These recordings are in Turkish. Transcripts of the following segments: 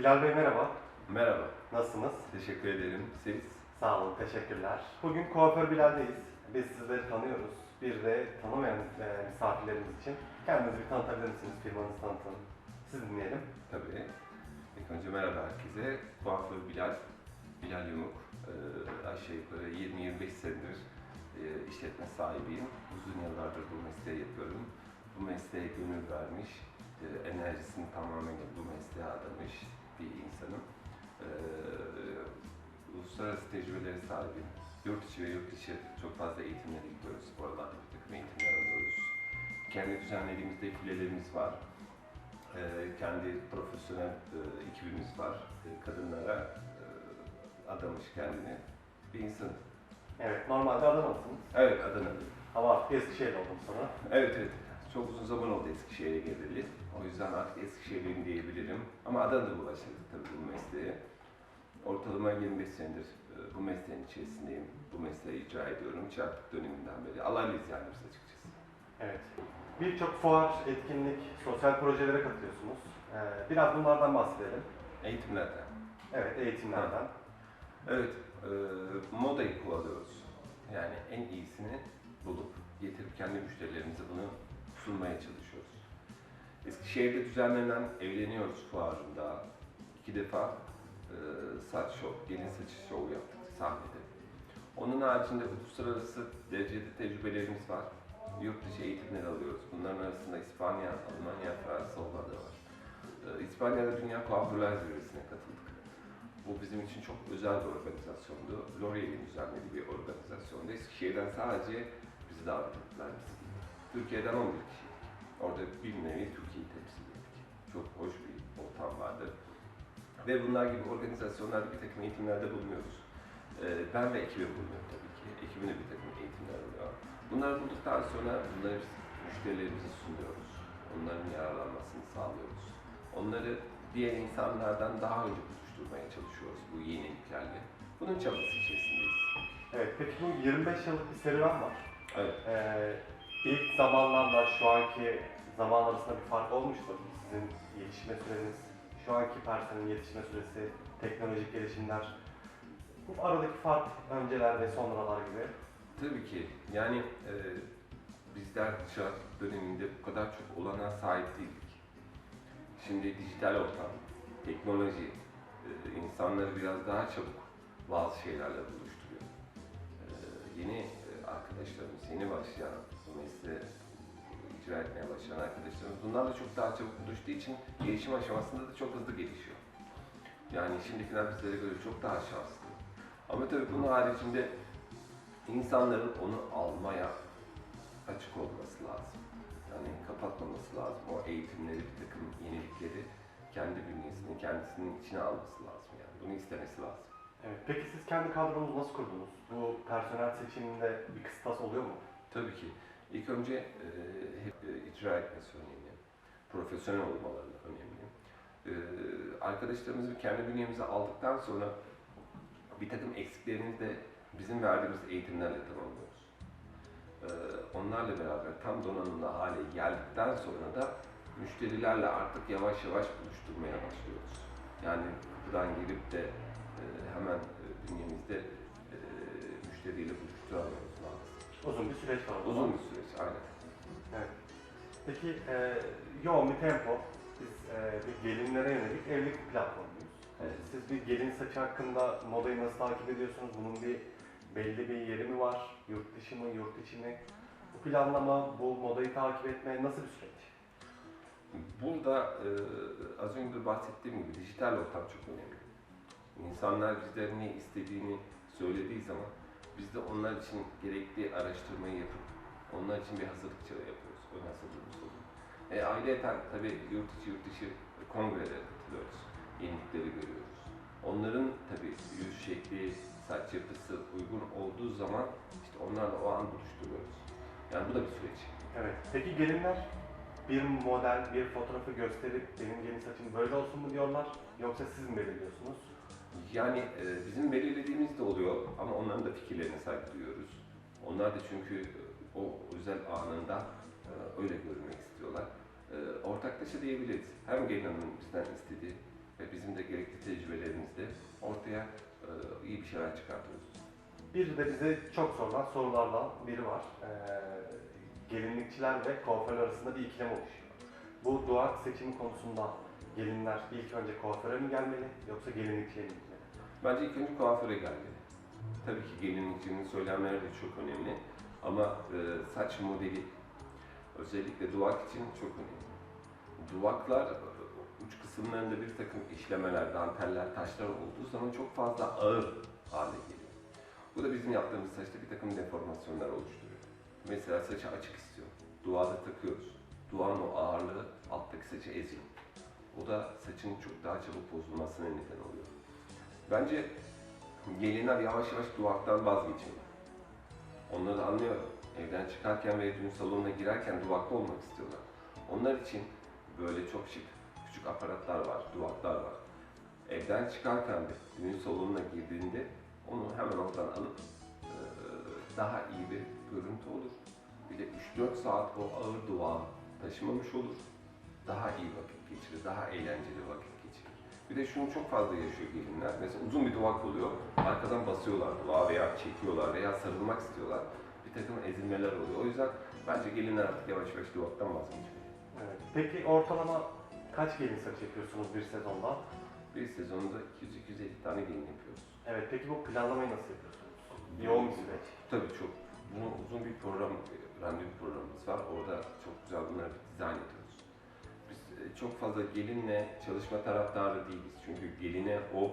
Bilal Bey merhaba. Merhaba, Nasılsınız? teşekkür ederim. Siz? Sağ olun, teşekkürler. Bugün kuaför Bilal'deyiz. Biz sizleri tanıyoruz. Bir de tanımayan e, misafirlerimiz için kendinizi bir tanıtabilir misiniz? Firmanızı tanıtın. Siz dinleyelim. Tabii. İlk önce merhaba herkese. Kuaför Bilal, Bilal Yumuk. Ee, aşağı yukarı 20-25 senedir e, işletme sahibiyim. Uzun yıllardır bu mesleği yapıyorum. Bu mesleğe gönül vermiş, e, enerjisini tamamen bu mesleğe adamış bir insanım. Ee, uluslararası tecrübeleri sahibim. Yurt içi ve yurt dışı çok fazla eğitimlere gidiyoruz. Bu aralarda bir takım eğitimler alıyoruz. Kendi düzenlediğimiz defilelerimiz var. Ee, kendi profesyonel e, ekibimiz var. E, kadınlara e, adamış kendini bir insan. Evet, normalde Adana'lısınız. Evet Adana'da. Ama artık Eskişehir'de oldum sonra. Evet evet. Çok uzun zaman oldu Eskişehir'e geleli. O yüzden artık Eskişehir'liyim diyebilirim. Ama Adana'da bulaştırdık tabii bu mesleğe. Ortalama 25 senedir e, bu mesleğin içerisindeyim. Bu mesleği icra ediyorum. Çıraklık döneminden beri. Alaylıyız yani biz açıkçası. Evet. Birçok fuar, etkinlik, sosyal projelere katılıyorsunuz. Ee, biraz bunlardan bahsedelim. Eğitimlerden. Evet, eğitimlerden. Evet, e, modayı kovalıyoruz. Yani en iyisini bulup getirip kendi müşterilerimize bunu sunmaya çalışıyoruz. Eskişehir'de düzenlenen Evleniyoruz fuarında iki defa e, saç şov, gelin saçı şovu yaptık sahnede. Onun haricinde uluslararası derecede tecrübelerimiz var. Yurt dışı eğitimler alıyoruz. Bunların arasında İspanya, Almanya, Fransa, Hollanda var. E, İspanya'da Dünya Kuaförler Zirvesi'ne katıldık. Bu bizim için çok özel bir organizasyondu. L'Oreal'in düzenlediği bir organizasyondu. Eskişehir'den sadece bizi davet ettiler biz. Türkiye'den 11 kişi. Orada bir nevi Türkiye'yi temsil ettik. Çok hoş bir ortam vardı. Ve bunlar gibi organizasyonlarda bir takım eğitimlerde bulunuyoruz. Ee, ben ve ekibi bulunuyorum tabii ki. Ekibine bir takım eğitimler oluyor. Bunları bulduktan sonra bunları müşterilerimize sunuyoruz. Onların yararlanmasını sağlıyoruz. Onları diğer insanlardan daha önce buluşturmaya çalışıyoruz bu yeniliklerle. Bunun çabası içerisindeyiz. Evet, peki bu 25 yıllık bir serüven var. Evet. Ee, ilk zamanlarla şu anki zaman arasında bir fark olmuştur. Sizin yetişme süreniz, şu anki personelin yetişme süresi, teknolojik gelişimler. Bu aradaki fark önceler ve sonralar gibi. Tabii ki. Yani e, bizler çağ döneminde bu kadar çok olanağa sahip değildik. Şimdi dijital ortam, teknoloji e, insanları biraz daha çabuk bazı şeylerle buluşturuyor. E, yeni e, arkadaşlarımız, yeni başlayan bu mesleği icra etmeye başlayan arkadaşlarımız bunlarla çok daha çabuk buluştuğu için gelişim aşamasında da çok hızlı gelişiyor. Yani şimdikiler bizlere göre çok daha şanslı. Ama tabii bunun haricinde insanların onu almaya açık olması lazım. Yani kapatmaması lazım. O eğitimleri, bir takım yenilikleri kendi bünyesinin, kendisinin içine alması lazım yani. Bunu istemesi lazım. Evet. Peki siz kendi kadronuzu nasıl kurdunuz? Bu personel seçiminde bir kıstas oluyor mu? Tabii ki. İlk önce e, hep e, etmesi önemli. Profesyonel olmaları önemli. E, arkadaşlarımızı kendi bünyemize aldıktan sonra bir takım eksiklerini de bizim verdiğimiz eğitimlerle tamamlıyoruz. E, onlarla beraber tam donanımlı hale geldikten sonra da müşterilerle artık yavaş yavaş buluşturmaya başlıyoruz. Yani kapıdan girip de e, hemen bünyemizde e, müşteriyle buluşturamıyoruz. Uzun bir süreç var. o zaman. Uzun bir süreç, aynen. Evet. Peki e, yoğun bir tempo. Biz e, bir gelinlere yönelik evlilik platformuyuz. Evet. siz bir gelin saçı hakkında modayı nasıl takip ediyorsunuz? Bunun bir belli bir yeri mi var? Yurt dışı mı, yurt içi mi? Bu planlama, bu modayı takip etme nasıl bir süreç? Burada e, az önce bahsettiğim gibi dijital ortam çok önemli. İnsanlar bizlerin ne istediğini söylediği zaman biz de onlar için gerekli araştırmayı yapıp onlar için bir hazırlık çağı yapıyoruz. Ön hazırlığımız oluyor. E, ayrıca tabii yurt içi yurt dışı kongrelere katılıyoruz. Yenilikleri görüyoruz. Onların tabii yüz şekli, saç yapısı uygun olduğu zaman işte onlarla o an buluşturuyoruz. Yani bu da bir süreç. Evet. Peki gelinler bir model, bir fotoğrafı gösterip benim gelin saçım böyle olsun mu diyorlar? Yoksa siz mi belirliyorsunuz? Yani e, bizim belirlediğimiz de oluyor ama onların da fikirlerine saygı duyuyoruz. Onlar da çünkü e, o özel anında e, öyle görmek istiyorlar. E, ortaklaşa diyebiliriz. Hem gelin hanımın bizden istediği ve bizim de ortaya e, iyi bir şeyler çıkartıyoruz. Bir de bize çok sorulan sorulardan biri var. Ee, gelinlikçiler ve kuaförler arasında bir ikilem oluşuyor. Bu duak seçimi konusunda gelinler ilk önce kuaföre mi gelmeli yoksa gelinlikçiye mi gitmeli? Bence ilk önce kuaföre gelmeli. Tabii ki gelinlikçinin söylemleri de çok önemli. Ama e, saç modeli özellikle duvak için çok önemli. Duvaklar e, uç kısımlarında bir takım işlemeler, danteller, taşlar olduğu zaman çok fazla ağır hale geliyor. Bu da bizim yaptığımız saçta bir takım deformasyonlar oluşturuyor. Mesela saçı açık istiyor. Duvada takıyoruz. Duvağın o ağırlığı alttaki saçı eziyor. O da saçın çok daha çabuk bozulmasına neden oluyor. Bence gelinler yavaş yavaş duvaktan vazgeçiyorlar. Onları da anlıyorum. Evden çıkarken ve düğün salonuna girerken duvakta olmak istiyorlar. Onlar için böyle çok şık küçük aparatlar var, duvaklar var. Evden çıkarken de düğün salonuna girdiğinde onu hemen oradan alıp daha iyi bir görüntü olur. Bir de 3-4 saat o ağır duvağı taşımamış olur. Daha iyi vakit geçirir, daha eğlenceli vakit geçirir. Bir de şunu çok fazla yaşıyor gelinler. Mesela uzun bir duvak oluyor, arkadan basıyorlar duvağı veya çekiyorlar veya sarılmak istiyorlar. Bir takım ezilmeler oluyor. O yüzden bence gelinler artık yavaş yavaş duvaktan vazgeçmeli. Evet. Peki ortalama kaç gelin saç yapıyorsunuz bir sezonda? Bir sezonda 200-250 tane gelin yapıyoruz. Evet. Peki bu planlamayı nasıl yapıyorsunuz? Yoğun bir süreç. Tabii çok bunun uzun bir program, randevu programımız var. Orada çok güzel bunları bir dizayn ediyoruz. Çok fazla gelinle çalışma taraftarı değiliz. Çünkü geline o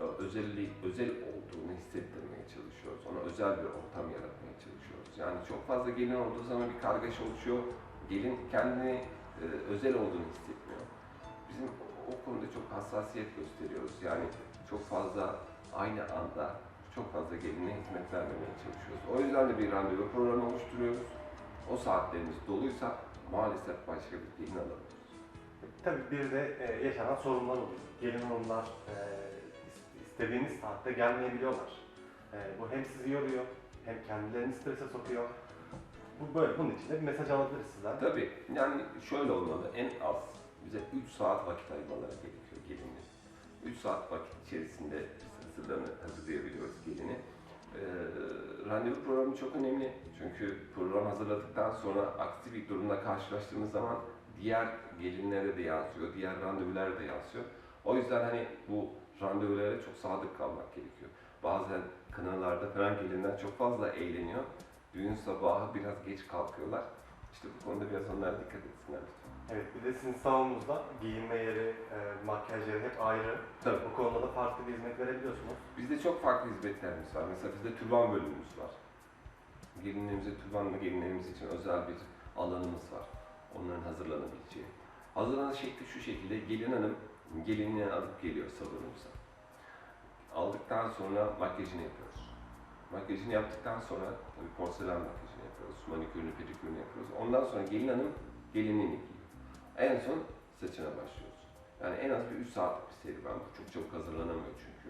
e, özelliği, özel olduğunu hissettirmeye çalışıyoruz. Ona özel bir ortam yaratmaya çalışıyoruz. Yani çok fazla gelin olduğu zaman bir kargaşa oluşuyor. Gelin kendini e, özel olduğunu hissetmiyor. Bizim o- konuda çok hassasiyet gösteriyoruz. Yani çok fazla aynı anda çok fazla geline hizmet vermemeye çalışıyoruz. O yüzden de bir randevu programı oluşturuyoruz. O saatlerimiz doluysa maalesef başka bir gelin alamıyoruz. Tabii bir de e, yaşanan sorunlar oluyor. Gelin hanımlar e, is- istediğiniz saatte gelmeyebiliyorlar. E, bu hem sizi yoruyor hem kendilerini strese sokuyor. Bu böyle bunun için de bir mesaj alabiliriz sizden. Tabii yani şöyle olmalı en az bize 3 saat vakit ayırmaları gerekiyor gelinin. 3 saat vakit içerisinde hazırlanı, hazırlayabiliyoruz gelini. Ee, randevu programı çok önemli çünkü program hazırladıktan sonra aksi bir durumla karşılaştığımız zaman diğer gelinlere de yansıyor, diğer randevulara da yansıyor. O yüzden hani bu randevulara çok sadık kalmak gerekiyor. Bazen kınalarda falan gelinler çok fazla eğleniyor. Düğün sabahı biraz geç kalkıyorlar. İşte bu konuda biraz onlara dikkat etsinler lütfen. Evet bir de sizin salonunuzda giyinme yeri, e, makyaj yeri hep ayrı. Tabii. Bu konuda da farklı bir hizmet verebiliyorsunuz. Bizde çok farklı hizmetlerimiz var. Mesela bizde türban bölümümüz var. Gelinlerimize, türbanlı gelinlerimiz için özel bir alanımız var. Onların hazırlanabileceği. Hazırlanış şekli şu şekilde, gelin hanım gelinliğini alıp geliyor salonumuza. Aldıktan sonra makyajını yapıyoruz. Makyajını yaptıktan sonra tabii porselen makyajını yapıyoruz, manikürünü, pedikürünü yapıyoruz. Ondan sonra gelin hanım gelinliğini giyiyor. En son saçına başlıyoruz. Yani en az bir 3 saatlik bir serüven bu. Çok çabuk hazırlanamıyor çünkü.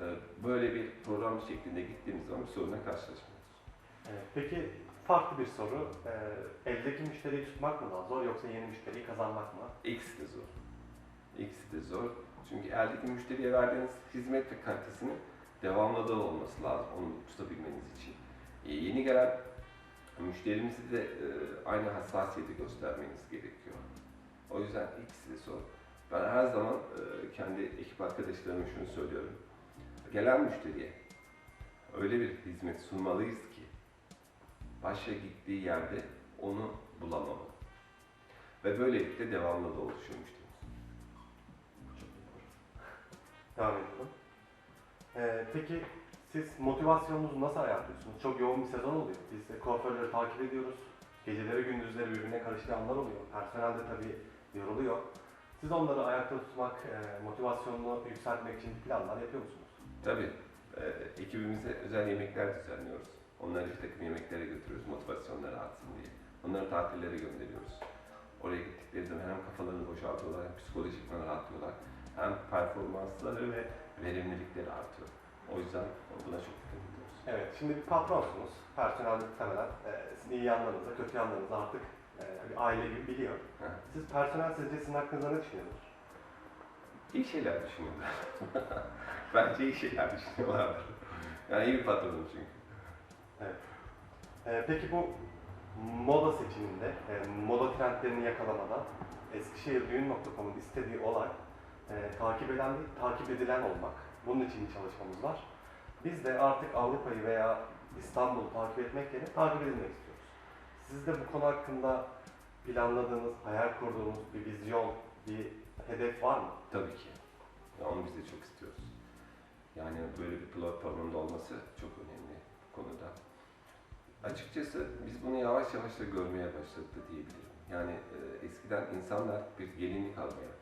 Ee, Böyle bir program şeklinde gittiğimiz zaman bir sorunla karşılaşmıyoruz. Evet, peki farklı bir soru. E, eldeki müşteriyi tutmak mı daha zor yoksa yeni müşteriyi kazanmak mı? İkisi de zor. İkisi de zor. Çünkü eldeki müşteriye verdiğiniz hizmet ve kalitesinin devamlı da olması lazım onu tutabilmeniz için. Ee, yeni gelen müşterimizi de e, aynı hassasiyeti göstermeniz gerekiyor. O yüzden ikisi de zor. Ben her zaman e, kendi ekip arkadaşlarıma şunu söylüyorum. Gelen müşteriye öyle bir hizmet sunmalıyız ki başa gittiği yerde onu bulamamalı. Ve böylelikle devamlı da oluşuyor müşterimiz. Devam edelim. E, peki siz motivasyonunuzu nasıl ayarlıyorsunuz? Çok yoğun bir sezon oluyor. Biz de kuaförleri takip ediyoruz. Geceleri gündüzleri birbirine karıştığı anlar oluyor. Personel de tabii yoruluyor. Siz onları ayakta tutmak, e, motivasyonunu yükseltmek için planlar yapıyor musunuz? Tabii. E, ekibimize özel yemekler düzenliyoruz. Onları bir takım yemeklere götürüyoruz motivasyonları artsın diye. Onları tatillere gönderiyoruz. Oraya gittikleri zaman hem kafalarını boşaltıyorlar hem psikolojik rahatlıyorlar. Hem performansları ve verimlilikleri artıyor. O yüzden buna çok dikkat ediyoruz. Evet, şimdi bir patronsunuz. Personel muhtemelen e, sizin iyi yanlarınızı, kötü yanlarınızı artık e, bir aile gibi biliyor. Hı. Siz personel sizce sizin hakkınızda ne düşünüyorsunuz? İyi şeyler düşünüyorlar. Bence iyi şeyler düşünüyorlar. Yani iyi bir patronum çünkü. Ee, peki bu moda seçiminde, e, moda trendlerini yakalamada Eskişehir istediği olay e, takip eden değil, takip edilen olmak. Bunun için çalışmamız var. Biz de artık Avrupa'yı veya İstanbul'u takip etmek yerine takip edilmek istiyoruz. Siz de bu konu hakkında planladığınız, hayal kurduğunuz bir vizyon, bir hedef var mı? Tabii ki. Ya onu biz de çok istiyoruz. Yani böyle bir platformun da olması çok önemli konuda. Açıkçası biz bunu yavaş yavaş da görmeye başladık da diyebilirim. Yani e, eskiden insanlar bir gelinlik almaya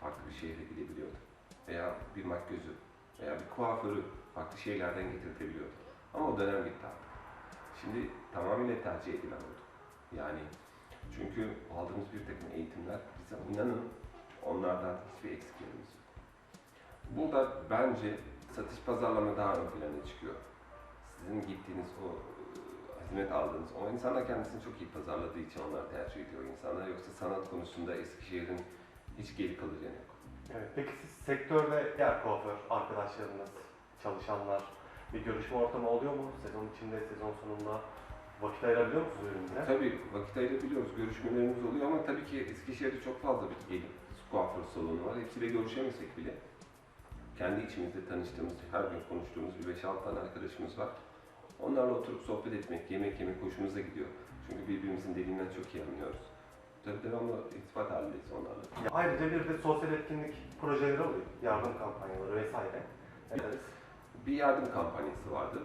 farklı bir şehre gidebiliyordu. Veya bir makyözü veya bir kuaförü farklı şehirlerden getirtebiliyordu. Ama o dönem bitti artık. Şimdi tamamıyla tercih edilen oldu. Yani çünkü aldığımız bir takım eğitimler bize inanın onlardan hiçbir eksik yerimiz yok. Burada bence satış pazarlama daha ön plana çıkıyor. Sizin gittiğiniz o e, hizmet aldığınız, o insanlar kendisini çok iyi pazarladığı için onlar tercih ediyor insanlar. Yoksa sanat konusunda Eskişehir'in hiç geri kalır yanı yok. Evet. Peki siz sektörde diğer kuaför arkadaşlarınız, çalışanlar bir görüşme ortamı oluyor mu? Sezon içinde, sezon sonunda vakit ayırabiliyor musunuz ürünlere? Tabii vakit ayırabiliyoruz, görüşmelerimiz oluyor ama tabii ki Eskişehir'de çok fazla bir gelin kuaför salonu var. Hepsiyle görüşemesek bile kendi içimizde tanıştığımız, her gün konuştuğumuz bir 5-6 tane arkadaşımız var. Onlarla oturup sohbet etmek, yemek yemek hoşumuza gidiyor. Çünkü birbirimizin dilinden çok iyi anlıyoruz. Tabii devamlı irtibat halindeyiz onlarla. Ayrıca bir de sosyal etkinlik projeleri oluyor. Yardım kampanyaları vesaire. Evet. Bir yardım kampanyası vardı.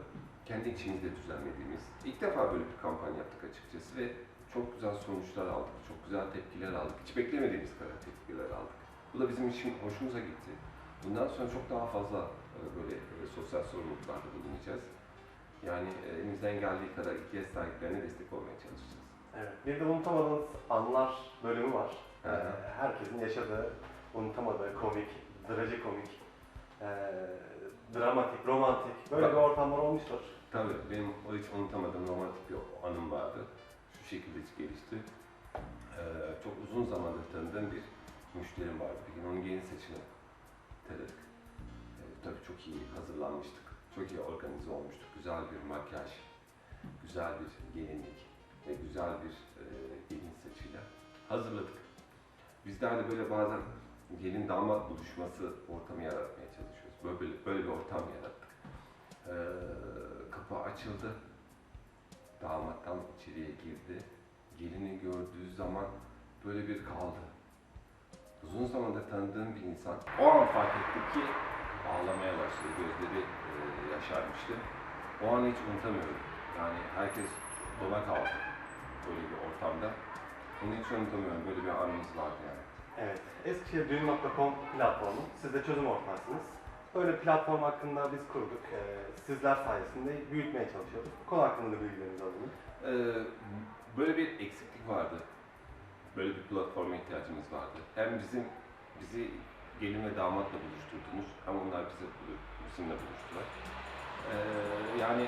Kendi içimizde düzenlediğimiz. İlk defa böyle bir kampanya yaptık açıkçası ve çok güzel sonuçlar aldık. Çok güzel tepkiler aldık. Hiç beklemediğimiz kadar tepkiler aldık. Bu da bizim için hoşumuza gitti. Bundan sonra çok daha fazla e, böyle e, sosyal sorumluluklarda bulunacağız. Yani e, elimizden geldiği kadar ihtiyaç sahiplerine destek olmaya çalışacağız. Evet. Bir de unutamadığınız anlar bölümü var. Ee, herkesin yaşadığı, unutamadığı komik, trajikomik, ee, dramatik, romantik böyle Bak- bir ortamlar olmuştur. Tabii benim o hiç unutamadığım romantik bir anım vardı. Şu şekilde gelişti. Ee, çok uzun zamandır tanıdığım bir müşterim vardı. Bir gün onun gelin saçını taradık. Ee, tabii çok iyi hazırlanmıştık. Çok iyi organize olmuştuk. Güzel bir makyaj, güzel bir gelinlik ve güzel bir e, gelin saçıyla hazırladık. Bizler de böyle bazen gelin damat buluşması ortamı yaratmaya çalışıyoruz. Böyle, böyle, bir ortam yarattık. Ee, kapı açıldı. Damattan içeriye girdi. Gelini gördüğü zaman böyle bir kaldı. Uzun zamandır tanıdığım bir insan. O an fark ettik ki ağlamaya başladı. Gözleri yaşarmıştı. O anı hiç unutamıyorum. Yani herkes dona kaldı böyle bir ortamda. Onu hiç unutamıyorum. Böyle bir anımız vardı yani. Evet. Eskişehirdüğün.com platformu. Siz de çözüm ortaksınız. Böyle platform hakkında biz kurduk. Ee, sizler sayesinde büyütmeye çalışıyoruz. Bu konu hakkında da bilgilerinizi alayım. Ee, böyle bir eksiklik vardı. Böyle bir platforma ihtiyacımız vardı. Hem bizim bizi gelin ve damatla buluşturdunuz hem onlar bizi bizimle buluştular. Ee, yani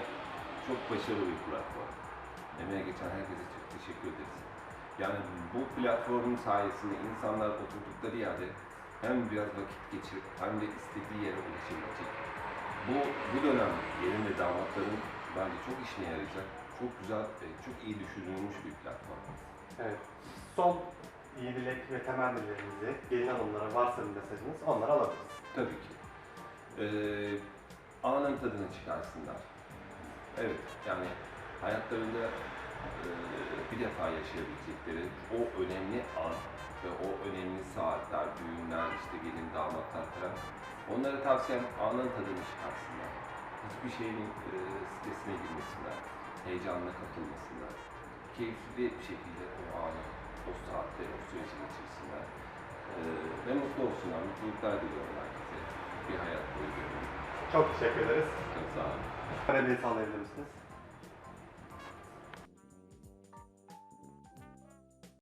çok başarılı bir platform. Emeğe geçen herkese çok teşekkür ederiz. Yani bu platformun sayesinde insanlar oturdukları yerde hem biraz vakit geçirip hem de istediği yere ulaşabilecek. Bu, bu dönem gelin ve damatların bence çok işine yarayacak, çok güzel ve çok iyi düşünülmüş bir platform. Evet. Son iyi dilek ve temennilerinizi gelin hanımlara varsa bir mesajınız onlara alabiliriz. Tabii ki. Ee, anın tadını çıkarsınlar. Evet, yani hayatlarında e, bir defa yaşayabilecekleri o önemli an ve o önemli saatler, düğünler, işte gelin damatlar falan. Onlara tavsiyem anın tadını çıkarsınlar. Hiçbir şeyin e, stresine girmesinler, heyecanına kapılmasınlar. Keyifli bir şekilde o anı, o saatte, o süreci geçirsinler. Ee, ve mutlu olsunlar, mutluluklar diliyorum herkese. Bir hayat boyu görün. Çok teşekkür ederiz. Çok sağ olun. Karemeyi sağlayabilir misiniz?